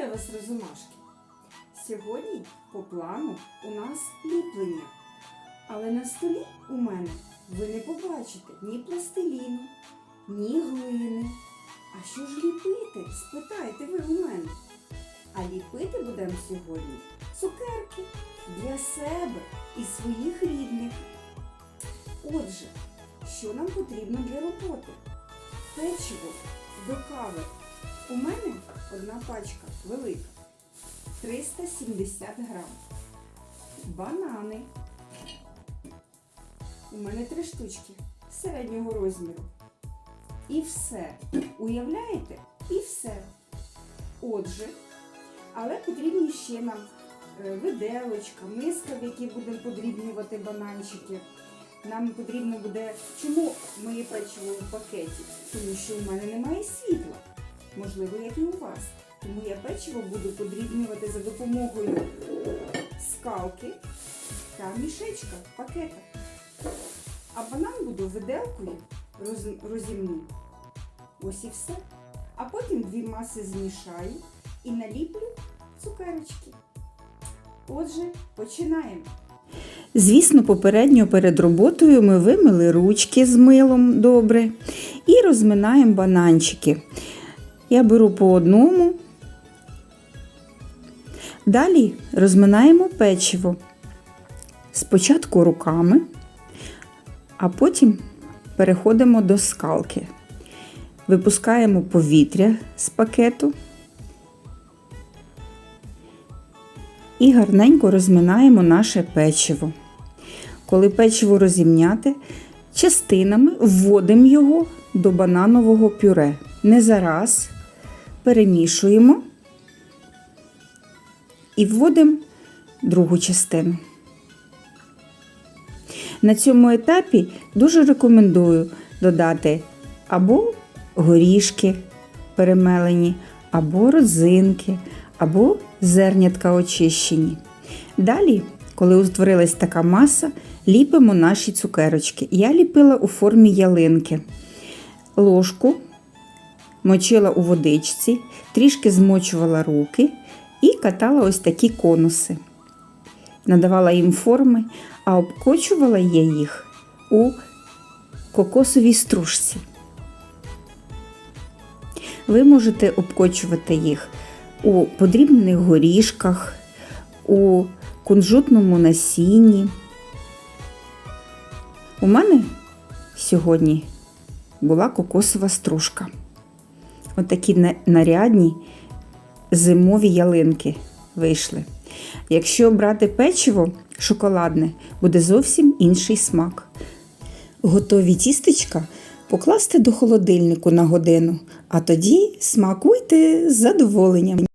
Вітаю вас, розумашки! Сьогодні по плану у нас ліплення. Але на столі у мене ви не побачите ні пластиліну, ні глини. А що ж ліпити? Спитайте ви у мене. А ліпити будемо сьогодні цукерки для себе і своїх рідних. Отже, що нам потрібно для роботи? Печиво до кави. У мене одна пачка велика. 370 грам. Банани. У мене три штучки середнього розміру. І все. Уявляєте? І все. Отже, але потрібні ще нам е, виделочка, миска, в якій будемо подрібнювати бананчики. Нам потрібно буде. Чому моє печиво в пакеті? Тому що у мене немає світла. Можливо, як і у вас. Тому я печиво буду подрібнювати за допомогою скалки та мішечка, пакета. А банан буду виделкою роз- розімну. Ось і все. А потім дві маси змішаю і наліплю цукерочки. Отже, починаємо. Звісно, попередньо перед роботою ми вимили ручки з милом добре і розминаємо бананчики. Я беру по одному. Далі розминаємо печиво. Спочатку руками, а потім переходимо до скалки. Випускаємо повітря з пакету і гарненько розминаємо наше печиво. Коли печиво розімняти, частинами вводимо його до бананового пюре. Не зараз перемішуємо і вводимо другу частину. На цьому етапі дуже рекомендую додати або горішки перемелені, або родзинки, або зернятка очищені. Далі, коли утворилась така маса, ліпимо наші цукерочки. Я ліпила у формі ялинки. Ложку мочила у водичці, трішки змочувала руки і катала ось такі конуси. Надавала їм форми, а обкочувала я їх у кокосовій стружці. Ви можете обкочувати їх у подрібнених горішках, у кунжутному насінні. У мене сьогодні була кокосова стружка. Отакі нарядні зимові ялинки вийшли. Якщо брати печиво шоколадне, буде зовсім інший смак. Готові тістечка покласти до холодильнику на годину, а тоді смакуйте з задоволенням.